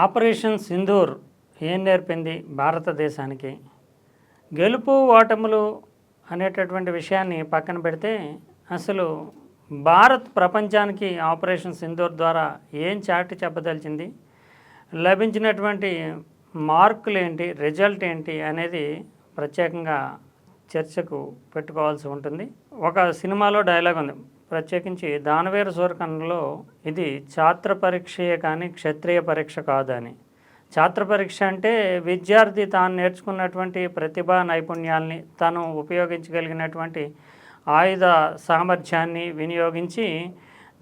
Operation Sindoor ఏం నేర్పింది భారతదేశానికి? గెలుపు ఓటములు అనేటటువంటి విషయాన్ని పక్కన పెడితే అసలు భారత్ ప్రపంచానికి ఆపరేషన్ సింధూర్ ద్వారా ఏం చాటి చెప్పదలిచింది? లభించినటువంటి మార్కులు ఏంటి రిజల్ట్ ఏంటి అనేది ప్రత్యేకంగా చర్చకు పెట్టుకోవాల్సి ఉంటుంది. ఒక సినిమాలో డైలాగ్ ఉంది. ప్రత్యేకించి దానవీర సూరకన్నులో ఇది ఛాత్ర పరీక్షయే కానీ క్షత్రియ పరీక్ష కాదని. ఛాత్ర పరీక్ష అంటే విద్యార్థి తాను నేర్చుకున్నటువంటి ప్రతిభా నైపుణ్యాల్ని తను ఉపయోగించగలిగినటువంటి ఆయుధ సామర్థ్యాన్ని వినియోగించి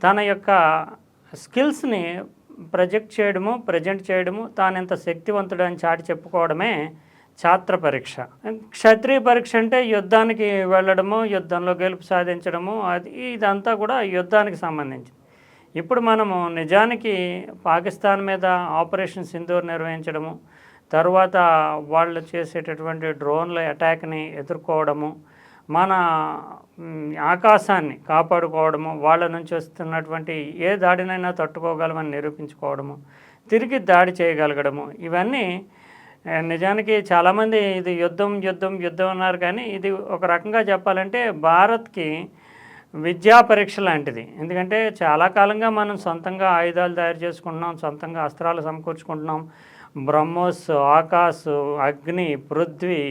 తన యొక్క స్కిల్స్ని ప్రొజెక్ట్ చేయడము ప్రజెంట్ చేయడము తాను ఎంత శక్తివంతుడు అని చాటి చెప్పుకోవడమే ఛాత్ర పరీక్ష. క్షత్రియ పరీక్ష అంటే యుద్ధానికి వెళ్ళడము యుద్ధంలో గెలుపు సాధించడము అది ఇదంతా కూడా యుద్ధానికి సంబంధించింది ఇప్పుడు మనము నిజానికి పాకిస్తాన్ మీద ఆపరేషన్ సింధూర్ నిర్వహించడము తర్వాత వాళ్ళు చేసేటటువంటి డ్రోన్ల అటాక్ని ఎదుర్కోవడము మన ఆకాశాన్ని కాపాడుకోవడము వాళ్ళ నుంచి వస్తున్నటువంటి ఏ దాడినైనా తట్టుకోగలమని నిరూపించుకోవడము తిరిగి దాడి చేయగలగడము ఇవన్నీ నిజానికి చాలామంది ఇది యుద్ధం యుద్ధం యుద్ధం అన్నారు కానీ ఇది ఒక రకంగా చెప్పాలంటే భారత్కి విద్యా పరీక్ష లాంటిది. ఎందుకంటే చాలా కాలంగా మనం సొంతంగా ఆయుధాలు తయారు చేసుకుంటున్నాం సొంతంగా అస్త్రాలు సమకూర్చుకుంటున్నాం. బ్రహ్మోస్ ఆకాశ్ అగ్ని పృథ్వీ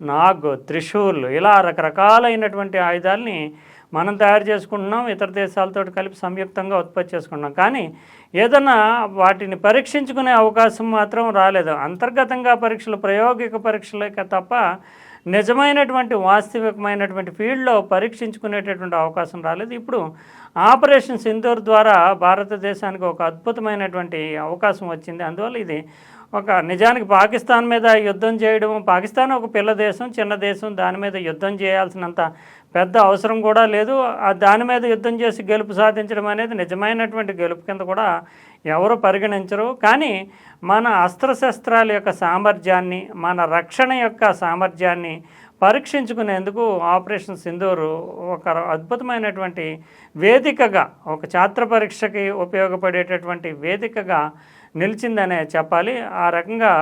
నాగ్ త్రిశూల్ ఇలా రకరకాలైనటువంటి ఆయుధాలని మనం తయారు చేసుకుంటున్నాం ఇతర దేశాలతో కలిపి సంయుక్తంగా ఉత్పత్తి చేసుకుంటున్నాం. కానీ ఏదన్నా వాటిని పరీక్షించుకునే అవకాశం మాత్రం రాలేదు. అంతర్గతంగా పరీక్షలు ప్రాయోగిక పరీక్షలకే తప్ప నిజమైనటువంటి వాస్తవికమైనటువంటి ఫీల్డ్లో పరీక్షించుకునేటటువంటి అవకాశం రాలేదు. ఇప్పుడు ఆపరేషన్ సింధూర్ ద్వారా భారతదేశానికి ఒక అద్భుతమైనటువంటి అవకాశం వచ్చింది. అందువల్ల ఇది ఒక నిజానికి పాకిస్తాన్ మీద యుద్ధం చేయడం పాకిస్తాన్ ఒక పిల్ల దేశం చిన్న దేశం దాని మీద యుద్ధం చేయాల్సినంత పెద్ద అవసరం కూడా లేదు. దాని మీద యుద్ధం చేసి గెలుపు సాధించడం అనేది నిజమైనటువంటి గెలుపు కింద కూడా ఎవరు పరిగణించరు. కానీ మన అస్త్రశస్త్రాల యొక్క సామర్థ్యాన్ని మన రక్షణ యొక్క సామర్థ్యాన్ని పరీక్షించుకునేందుకు ఆపరేషన్ సింధూరు ఒక అద్భుతమైనటువంటి వేదికగా ఒక ఛాత్ర పరీక్షకి ఉపయోగపడేటటువంటి వేదికగా నిలిచిందనే చెప్పాలి. ఆ రకంగా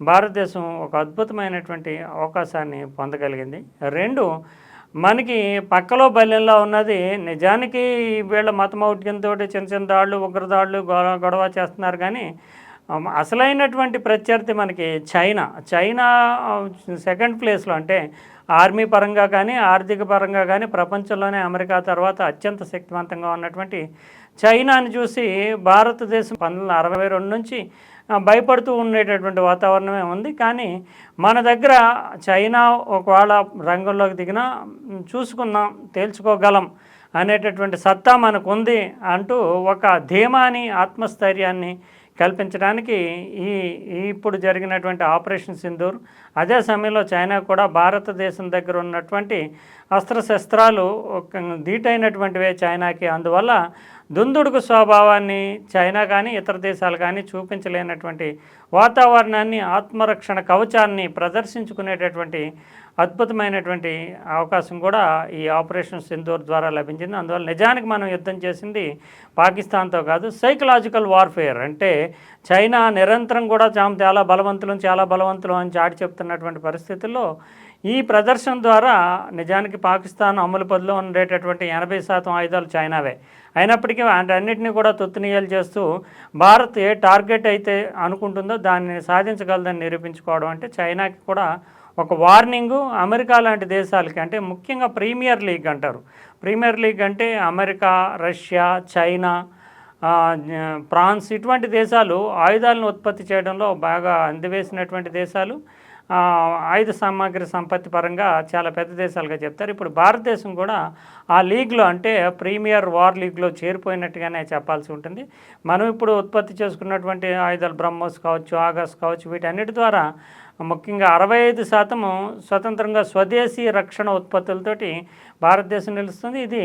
భారతదేశం ఒక అద్భుతమైనటువంటి అవకాశాన్ని పొందగలిగింది. రెండు మనకి పక్కలో బల్యంలో ఉన్నది. నిజానికి వీళ్ళ మతమౌఢ్యంతో చిన్న చిన్న దాడులు ఉగ్రదాళ్ళు గొడవ గొడవ చేస్తున్నారు కానీ అసలైనటువంటి ప్రత్యర్థి మనకి చైనా. చైనా సెకండ్ ప్లేస్లో అంటే ఆర్మీ పరంగా కానీ ఆర్థిక పరంగా కానీ ప్రపంచంలోనే అమెరికా తర్వాత అత్యంత శక్తివంతంగా ఉన్నటువంటి చైనాని చూసి భారతదేశం పంతొమ్మిది వందల అరవై రెండు నుంచి భయపడుతూ ఉండేటటువంటి వాతావరణమే ఉంది. కానీ మన దగ్గర చైనా ఒకవేళ రంగంలోకి దిగినా చూసుకుందాం తేల్చుకోగలం అనేటటువంటి సత్తా మనకుంది అంటూ ఒక ధీమాని ఆత్మస్థైర్యాన్ని కల్పించడానికి ఈ ఇప్పుడు జరిగినటువంటి ఆపరేషన్ సింధూర్ అదే సమయంలో చైనా కూడా భారతదేశం దగ్గర ఉన్నటువంటి అస్త్రశస్త్రాలు ఒక ధీటైనటువంటివే చైనాకి. అందువల్ల దుందుడుకు స్వభావాన్ని చైనా కానీ ఇతర దేశాలు కానీ చూపించలేనటువంటి వాతావరణాన్ని ఆత్మరక్షణ కవచాన్ని ప్రదర్శించుకునేటటువంటి అద్భుతమైనటువంటి అవకాశం కూడా ఈ ఆపరేషన్ సింధూర్ ద్వారా లభించింది. అందువల్ల నిజానికి మనం యుద్ధం చేసింది పాకిస్తాన్తో కాదు సైకలాజికల్ వార్ఫేర్. అంటే చైనా నిరంతరం కూడా తాము చాలా బలవంతులు చాలా బలవంతులు అని చాటి చెప్తున్నటువంటి పరిస్థితుల్లో ఈ ప్రదర్శన ద్వారా నిజానికి పాకిస్తాన్ అమలు పదిలో ఉండేటటువంటి ఎనభై శాతం ఆయుధాలు చైనావే. అయినప్పటికీ అన్నింటినీ కూడా తొత్తునీయాలు చేస్తూ భారత్ ఏ టార్గెట్ అయితే అనుకుంటుందో దాన్ని సాధించగలదని నిరూపించుకోవడం అంటే చైనాకి కూడా ఒక వార్నింగు అమెరికా లాంటి దేశాలకి అంటే ముఖ్యంగా ప్రీమియర్ లీగ్ అంటారు. ప్రీమియర్ లీగ్ అంటే అమెరికా రష్యా చైనా ఫ్రాన్స్ ఇటువంటి దేశాలు ఆయుధాలను ఉత్పత్తి చేయడంలో బాగా అందివేసినటువంటి దేశాలు. ఆయుధ సామాగ్రి సంపత్తి పరంగా చాలా పెద్ద దేశాలుగా చెప్తారు. ఇప్పుడు భారతదేశం కూడా ఆ లీగ్లో అంటే ప్రీమియర్ వార్ లీగ్లో చేరిపోయినట్టుగానే చెప్పాల్సి ఉంటుంది. మనం ఇప్పుడు ఉత్పత్తి చేసుకున్నటువంటి ఆయుధాలు బ్రహ్మోస్ కావచ్చు ఆగస్ కావచ్చు వీటన్నిటి ద్వారా ముఖ్యంగా అరవై ఐదు శాతము స్వతంత్రంగా స్వదేశీ రక్షణ ఉత్పత్తులతోటి భారతదేశం నిలుస్తుంది. ఇది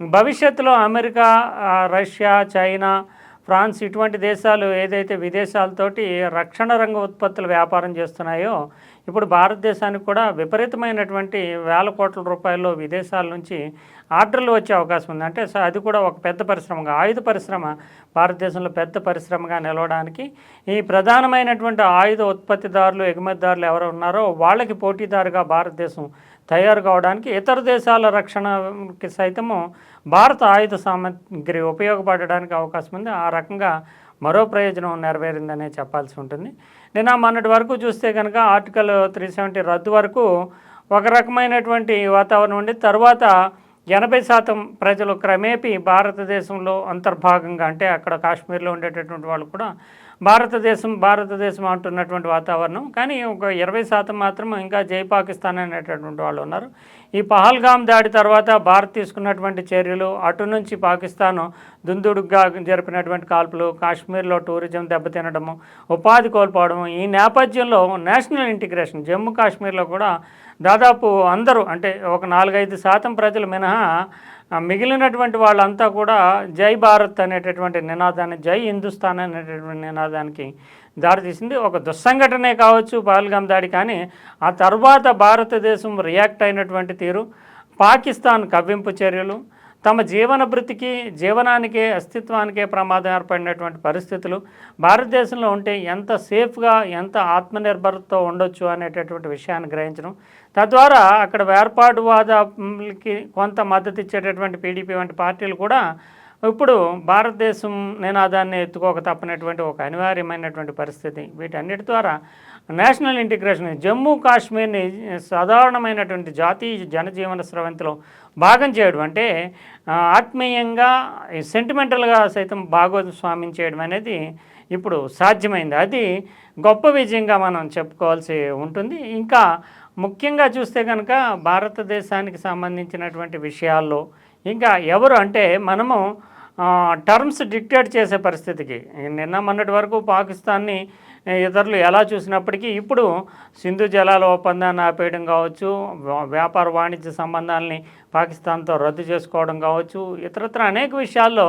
భవిష్యత్తులో అమెరికా రష్యా చైనా ఫ్రాన్స్ ఇటువంటి దేశాలు ఏదైతే విదేశాలతోటి రక్షణ రంగ ఉత్పత్తుల వ్యాపారం చేస్తున్నాయో ఇప్పుడు భారతదేశానికి కూడా విపరీతమైనటువంటి వేల కోట్ల రూపాయలు విదేశాల నుంచి ఆర్డర్లు వచ్చే అవకాశం ఉంది. అంటే అది కూడా ఒక పెద్ద పరిశ్రమగా ఆయుధ పరిశ్రమ భారతదేశంలో పెద్ద పరిశ్రమగా నిలవడానికి ఈ ప్రధానమైనటువంటి ఆయుధ ఉత్పత్తిదారులు ఎగుమతిదారులు ఎవరు ఉన్నారో వాళ్ళకి పోటీదారుగా భారతదేశం తయారు కావడానికి ఇతర దేశాల రక్షణకి సైతము భారత ఆయుధ సామగ్రి ఉపయోగపడడానికి అవకాశం ఉంది. ఆ రకంగా మరో ప్రయోజనం నెరవేరిందనే చెప్పాల్సి ఉంటుంది. నిన్న మొన్నటి వరకు చూస్తే కనుక ఆర్టికల్ త్రీ సెవెంటీ రద్దు వరకు ఒక రకమైనటువంటి వాతావరణం ఉండి తర్వాత ఎనభై శాతం ప్రజలు క్రమేపీ భారతదేశంలో అంతర్భాగంగా అంటే అక్కడ కాశ్మీర్లో ఉండేటటువంటి వాళ్ళు కూడా భారతదేశం భారతదేశం అంటున్నటువంటి వాతావరణం. కానీ ఒక ఇరవై శాతం మాత్రం ఇంకా జై పాకిస్తాన్ అనేటటువంటి వాళ్ళు ఉన్నారు. ఈ పహల్గామ్ దాడి తర్వాత భారత్ తీసుకున్నటువంటి చర్యలు అటు నుంచి పాకిస్తాన్ దుందుడుగ్గా జరిపినటువంటి కాల్పులు కాశ్మీర్లో టూరిజం దెబ్బతినడము ఉపాధి కోల్పోవడం ఈ నేపథ్యంలో నేషనల్ ఇంటిగ్రేషన్ జమ్మూ కాశ్మీర్లో కూడా దాదాపు అందరూ అంటే ఒక నాలుగైదు శాతం ప్రజలు మినహా మిగిలినటువంటి వాళ్ళంతా కూడా జై భారత్ అనేటటువంటి నినాదాన్ని జై హిందుస్థాన్ అనేటటువంటి నినాదానికి దారితీసింది. ఒక దుస్సంఘటనే కావచ్చు పహల్గామ్ దాడి కానీ ఆ తర్వాత భారతదేశం రియాక్ట్ అయినటువంటి తీరు పాకిస్తాన్ కవ్వింపు చర్యలు తమ జీవన భృతికి జీవనానికే అస్తిత్వానికే ప్రమాదం ఏర్పడినటువంటి పరిస్థితులు భారతదేశంలో ఉంటే ఎంత సేఫ్గా ఎంత ఆత్మనిర్భరతతో ఉండొచ్చు అనేటటువంటి విషయాన్ని గ్రహించడం తద్వారా అక్కడ వేర్పాటువాదకి కొంత మద్దతు ఇచ్చేటటువంటి పీడీపీ వంటి పార్టీలు కూడా ఇప్పుడు భారతదేశం నినాదాన్ని ఎత్తుకోక తప్పనటువంటి ఒక అనివార్యమైనటువంటి పరిస్థితి. వీటన్నిటి ద్వారా నేషనల్ ఇంటిగ్రేషన్. జమ్మూ కాశ్మీర్ని సాధారణమైనటువంటి జాతీయ జనజీవన స్రవంతిలో భాగం చేయడం అంటే ఆత్మీయంగా సెంటిమెంటల్గా సైతం భాగస్వామ్యం చేయడం అనేది ఇప్పుడు సాధ్యమైంది. అది గొప్ప విజయంగా మనం చెప్పుకోవాల్సి ఉంటుంది. ఇంకా ముఖ్యంగా చూస్తే కనుక భారతదేశానికి సంబంధించినటువంటి విషయాల్లో ఇంకా ఎవరు అంటే మనము టర్మ్స్ డిక్టేట్ చేసే పరిస్థితికి నిన్న మొన్నటి వరకు పాకిస్తాన్ని ఇతరులు ఎలా చూసినప్పటికీ ఇప్పుడు సింధు జలాల ఒప్పందాన్ని ఆపేయడం కావచ్చు వ్యా- వ్యాపార వాణిజ్య సంబంధాలని పాకిస్తాన్తో రద్దు చేసుకోవడం కావచ్చు ఇతరత్ర అనేక విషయాల్లో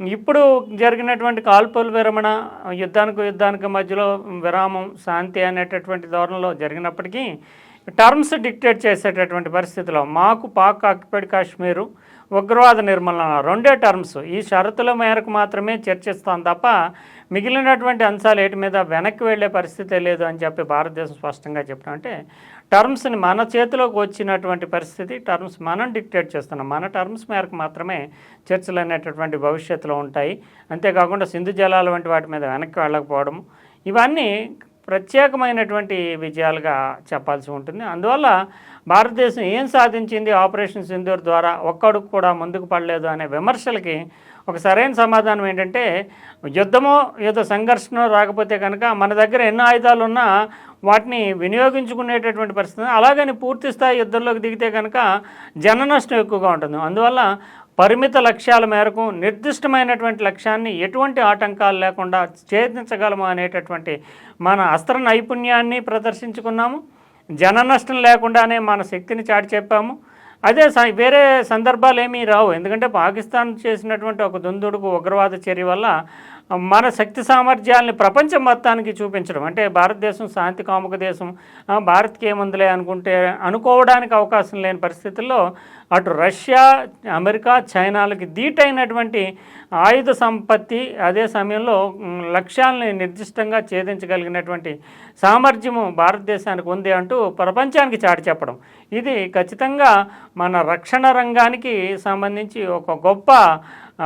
ఇప్పుడు జరిగినటువంటి కాల్పుల విరమణ యుద్ధానికి యుద్ధానికి మధ్యలో విరామం శాంతి అనేటటువంటి ధోరణిలో జరిగినప్పటికీ టర్మ్స్ డిక్టేట్ చేసేటటువంటి పరిస్థితిలో మాకు పాక్ ఆక్యుపైడ్ కాశ్మీరు ఉగ్రవాద నిర్మూలన రెండే టర్మ్స్. ఈ షరతుల మేరకు మాత్రమే చర్చిస్తాం తప్ప మిగిలినటువంటి అంశాలు ఏటి మీద వెనక్కి వెళ్ళే పరిస్థితే లేదు అని చెప్పి భారతదేశం స్పష్టంగా చెప్పడం అంటే టర్మ్స్ని మన చేతిలోకి వచ్చినటువంటి పరిస్థితి టర్మ్స్ మనం డిక్టేట్ చేస్తున్నాం. మన టర్మ్స్ మేరకు మాత్రమే చర్చలు అనేటటువంటి భవిష్యత్తులో ఉంటాయి. అంతేకాకుండా సింధు జలాల వంటి వాటి మీద వెనక్కి వెళ్ళకపోవడం ఇవన్నీ ప్రత్యేకమైనటువంటి విజయాలుగా చెప్పాల్సి ఉంటుంది. అందువల్ల భారతదేశం ఏం సాధించింది? ఆపరేషన్ సింధూర్ ద్వారా ఒక్కడుకు కూడా ముందుకు పడలేదు అనే విమర్శలకి ఒక సరైన సమాధానం ఏంటంటే యుద్ధమో ఏదో సంఘర్షణ రాకపోతే కనుక మన దగ్గర ఎన్నో ఆయుధాలు ఉన్నా వాటిని వినియోగించుకునేటటువంటి పరిస్థితి అలాగని పూర్తి స్థాయి యుద్ధంలోకి దిగితే కనుక జన నష్టం ఎక్కువగా ఉంటుంది. అందువల్ల పరిమిత లక్ష్యాల మేరకు నిర్దిష్టమైనటువంటి లక్ష్యాన్ని ఎటువంటి ఆటంకాలు లేకుండా ఛేదించగలము అనేటటువంటి మన అస్త్ర నైపుణ్యాన్ని ప్రదర్శించుకున్నాము. జన నష్టం లేకుండానే మన శక్తిని చాటి చెప్పాము. అదే వేరే సందర్భాలు ఏమీ రావు. ఎందుకంటే పాకిస్తాన్ చేసినటువంటి ఒక దుందుడుకు ఉగ్రవాద చర్య వల్ల మన శక్తి సామర్థ్యాలని ప్రపంచం మొత్తానికి చూపించడం. అంటే భారతదేశం శాంతి కాముక దేశం భారత్కి ఏముందిలే అనుకుంటే అనుకోవడానికి అవకాశం లేని పరిస్థితుల్లో అటు రష్యా అమెరికా చైనాలకి దీటైనటువంటి ఆయుధ సంపత్తి అదే సమయంలో లక్ష్యాలని నిర్దిష్టంగా ఛేదించగలిగినటువంటి సామర్థ్యము భారతదేశానికి ఉంది అంటూ ప్రపంచానికి చాటి చెప్పడం. ఇది ఖచ్చితంగా మన రక్షణ రంగానికి సంబంధించి ఒక గొప్ప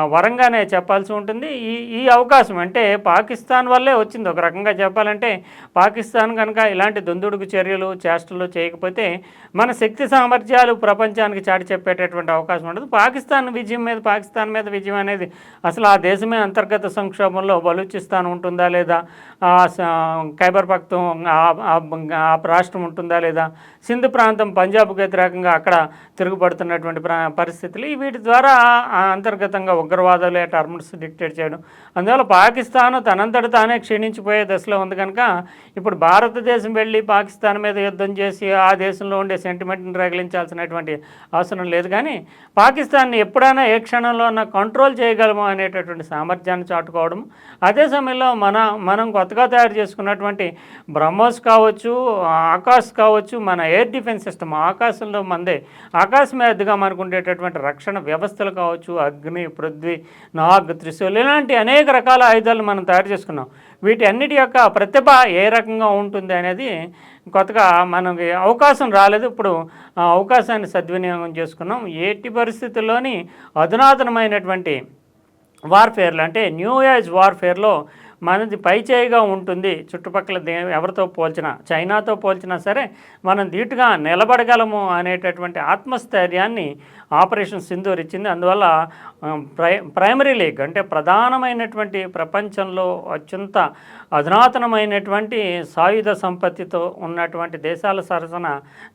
వరంగానే చెప్పాల్సి ఉంటుంది. ఈ ఈ అవకాశం అంటే పాకిస్తాన్ వల్లే వచ్చింది. ఒక రకంగా చెప్పాలంటే పాకిస్తాన్ కనుక ఇలాంటి దుందుడుకు చర్యలు చేష్టలు చేయకపోతే మన శక్తి సామర్థ్యాలు ప్రపంచానికి చాటి చెప్పేటటువంటి అవకాశం ఉండదు. పాకిస్తాన్ విజయం మీద పాకిస్తాన్ మీద విజయం అనేది అసలు ఆ దేశమే అంతర్గత సంక్షోభంలో బలూచిస్తాన్ ఉంటుందా లేదా? ఖైబర్ పక్తం ఆ- రాష్ట్రం ఉంటుందా లేదా? సింధు ప్రాంతం పంజాబ్కు వ్యతిరేకంగా అక్కడ తిరుగుబడుతున్నటువంటి ప్రా- పరిస్థితులు. వీటి ద్వారా అంతర్గతంగా ఉగ్రవాదులే టర్మ్స్ డిక్టేట్ చేయడం. అందువల్ల పాకిస్తాన్ తనంతట తానే క్షీణించిపోయే దశలో ఉంది కనుక ఇప్పుడు భారతదేశం వెళ్ళి పాకిస్తాన్ మీద యుద్ధం చేసి ఆ దేశంలో ఉండే సెంటిమెంట్ని రగిలించాల్సినటువంటి అవసరం లేదు. కానీ పాకిస్తాన్ని ఎప్పుడైనా ఏ క్షణంలో కంట్రోల్ చేయగలము అనేటటువంటి సామర్థ్యాన్ని చాటుకోవడం. అదే సమయంలో మన మనం కొత్తగా తయారు చేసుకున్నటువంటి బ్రహ్మోస్ కావచ్చు ఆకాశ్ కావచ్చు మన ఎయిర్ డిఫెన్స్ సిస్టమ్ ఆకాశంలో మందే ఆకాశం మీదుగా మనకు ఉండేటటువంటి రక్షణ వ్యవస్థలు కావచ్చు అగ్ని పృథ్వీ నాగ్ త్రిశూల్ ఇలాంటి అనేక రకాల ఆయుధాలు మనం తయారు చేసుకున్నాం. వీటి అన్నిటి యొక్క ప్రతిభ ఏ రకంగా ఉంటుంది అనేది కొత్తగా మనకి అవకాశం రాలేదు. ఇప్పుడు ఆ అవకాశాన్ని సద్వినియోగం చేసుకున్నాం. ఎట్టి పరిస్థితుల్లోని అధునాతనమైనటువంటి వార్ఫేర్లు అంటే న్యూ ఏజ్ వార్ఫేర్లో మనది పైచేయిగా ఉంటుంది. చుట్టుపక్కల దే ఎవరితో పోల్చినా చైనాతో పోల్చినా సరే మనం ధీటుగా నిలబడగలము అనేటటువంటి ఆత్మస్థైర్యాన్ని ఆపరేషన్ సింధూర్ ఇచ్చింది. అందువల్ల ప్రై ప్రైమరీ లీగ్ అంటే ప్రధానమైనటువంటి ప్రపంచంలో అత్యంత అధునాతనమైనటువంటి సాయుధ సంపత్తితో ఉన్నటువంటి దేశాల సరసన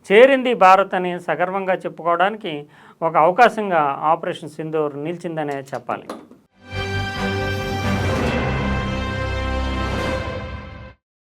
చేరింది భారత్ అని సగర్వంగా చెప్పుకోవడానికి ఒక అవకాశంగా ఆపరేషన్ సింధూర్ నిలిచిందనే చెప్పాలి.